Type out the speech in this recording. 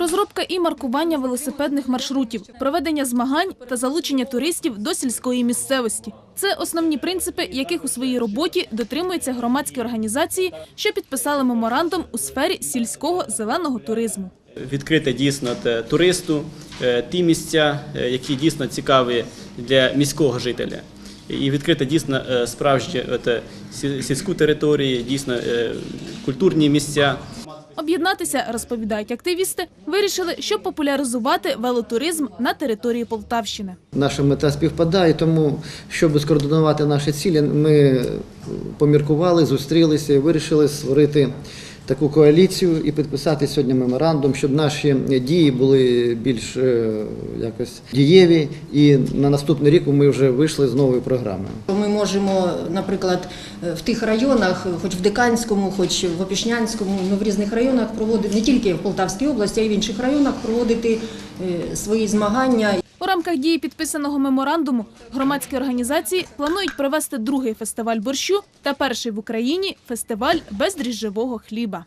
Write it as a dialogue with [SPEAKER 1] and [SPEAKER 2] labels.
[SPEAKER 1] Розробка і маркування велосипедних маршрутів, проведення змагань та залучення туристів до сільської місцевості це основні принципи, яких у своїй роботі дотримуються громадські організації, що підписали меморандум у сфері сільського зеленого туризму.
[SPEAKER 2] відкрити дійсно туристу е, ті місця, е, які дійсно цікаві для міського жителя. І відкрити дійсно е, сі- сільську територію, дійсно культурні місця.
[SPEAKER 1] Об'єднатися, розповідають активісти, вирішили, щоб популяризувати велотуризм на території Полтавщини.
[SPEAKER 3] Наша мета співпадає, тому щоб скоординувати наші цілі, ми поміркували, зустрілися і вирішили створити таку коаліцію і підписати сьогодні меморандум, щоб наші дії були більш е, якось дієві. І на наступний рік ми вже вийшли з новою програмою.
[SPEAKER 4] Можемо, наприклад, в тих районах, хоч в Диканському, хоч в Опішнянському, ну в різних районах проводити не тільки в Полтавській області, а й в інших районах проводити е, свої змагання.
[SPEAKER 1] У рамках дії підписаного меморандуму громадські організації планують провести другий фестиваль борщу та перший в Україні фестиваль бездріжджового хліба.